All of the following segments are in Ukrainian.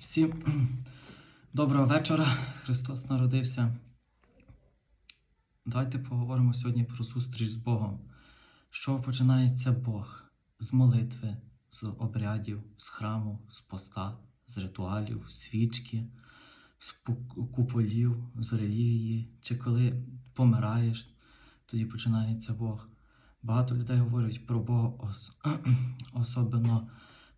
Всім доброго вечора. Христос народився. Давайте поговоримо сьогодні про зустріч з Богом. Що починається Бог з молитви, з обрядів, з храму, з поста, з ритуалів, свічки, з куполів, з релігії. Чи коли помираєш, тоді починається Бог. Багато людей говорять про Бога ос- особливо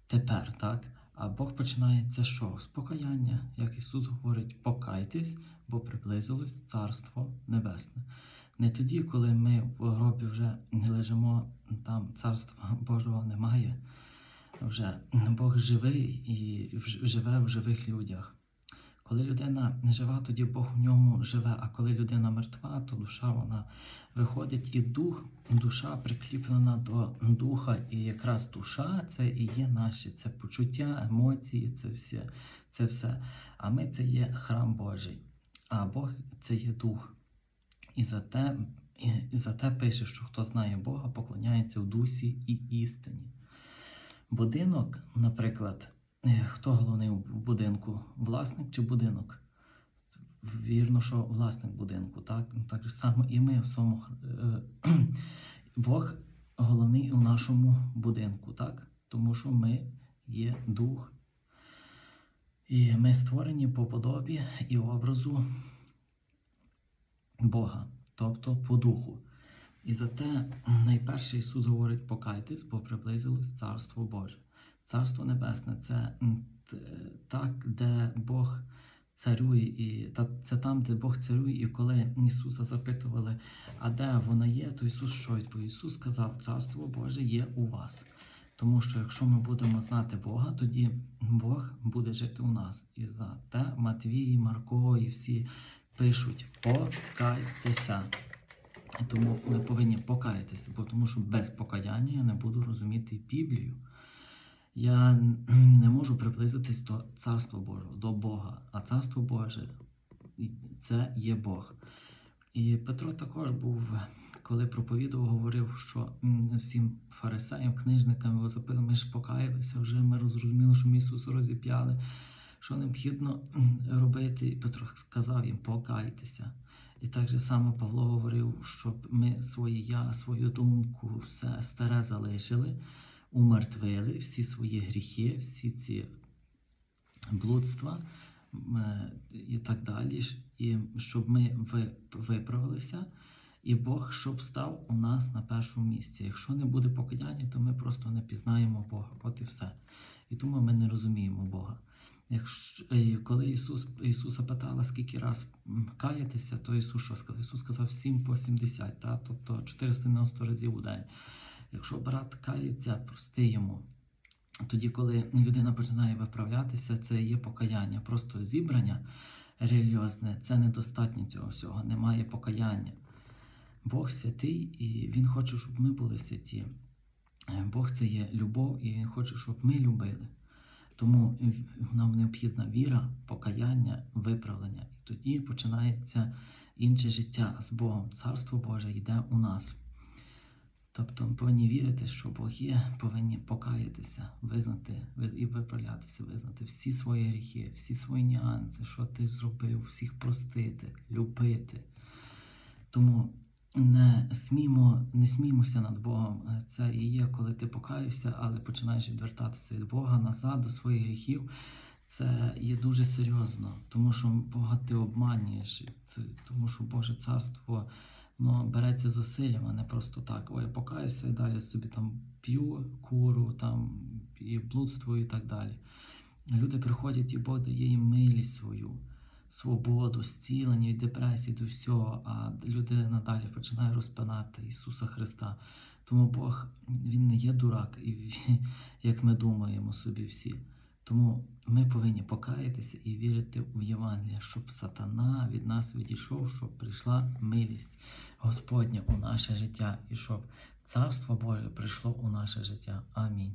тепер, так? А Бог починається з що? З покаяння, як Ісус говорить, покайтесь, бо приблизилось Царство Небесне. Не тоді, коли ми в гробі вже не лежимо, там Царства Божого немає. Вже Бог живий і живе в живих людях. Коли людина жива, тоді Бог в ньому живе. А коли людина мертва, то душа вона виходить, і дух, душа прикріплена до духа, і якраз душа це і є наші, це почуття, емоції, це все, це все. А ми це є храм Божий, а Бог це є дух. І за те, і, за те пише, що хто знає Бога, поклоняється в дусі і істині. Будинок, наприклад, хто головний в будинку? Власник чи будинок? Вірно, що власник будинку, так? Так само і ми в своєму е, Бог головний у нашому будинку, так? Тому що ми є дух. І ми створені по подобі і образу Бога, тобто по духу. І за те найперше Ісус говорить: покайтесь, бо приблизилось Царство Боже. Царство Небесне це так, де Бог царює, і це там, де Бог царює, і коли Ісуса запитували, а де воно є, то Ісус що відповів? Ісус сказав, Царство Боже є у вас. Тому що якщо ми будемо знати Бога, тоді Бог буде жити у нас. І за те Матвій, Марко і всі пишуть: покайтеся. Тому ми повинні покаятися, бо тому що без покаяння я не буду розуміти Біблію. Я не можу приблизитись до Царства Божого, до Бога. А Царство Боже це є Бог. І Петро також був, коли проповідував, говорив, що всім фарисеям, книжникам його запитали, ми ж покаялися вже, ми розуміли, що ми Ісуса розіп'яли, що необхідно робити. І Петро сказав їм, покайтеся. І так же само Павло говорив, щоб ми своє я, свою думку, все старе залишили, умертвили всі свої гріхи, всі ці блудства е, і так далі, і щоб ми виправилися, і Бог щоб став у нас на першому місці. Якщо не буде покаяння, то ми просто не пізнаємо Бога. От і все. І тому ми не розуміємо Бога. Якщо, е, коли Ісус, Ісуса питала, скільки раз каятися, то Ісус що сказав? Ісус сказав 7 по 70, та? тобто 490 разів у день. Якщо брат кається, прости йому. Тоді, коли людина починає виправлятися, це є покаяння. Просто зібрання релігіозне це недостатньо цього всього, немає покаяння. Бог святий, і Він хоче, щоб ми були святі. Е, Бог це є любов, і Він хоче, щоб ми любили. Тому нам необхідна віра, покаяння, виправлення. І тоді починається інше життя з Богом. Царство Боже йде у нас. Тобто ми повинні вірити, що Бог є, повинні покаятися, визнати і виправлятися, визнати всі свої гріхи, всі свої нюанси, що ти зробив, всіх простити, любити. Тому не смімо, не сміймося над Богом. Це і є, коли ти покаєшся, але починаєш відвертатися від Бога назад до своїх гріхів. Це є дуже серйозно, тому що Бога ти обманюєш, тому що Боже царство воно береться зусиллям, а не просто так. Ой, я покаюся і далі собі там п'ю куру, там і блудство і так далі. Люди приходять, і Бог дає їм милість свою, свободу, зцілення від депресії до всього, а людина далі починає розпинати Ісуса Христа. Тому Бог Він не є дурак, і як ми думаємо собі всі. Тому ми повинні покаятися і вірити в Євангелія, щоб сатана від нас відійшов, щоб прийшла милість Господня у наше життя і щоб Царство Боже прийшло у наше життя. Амінь.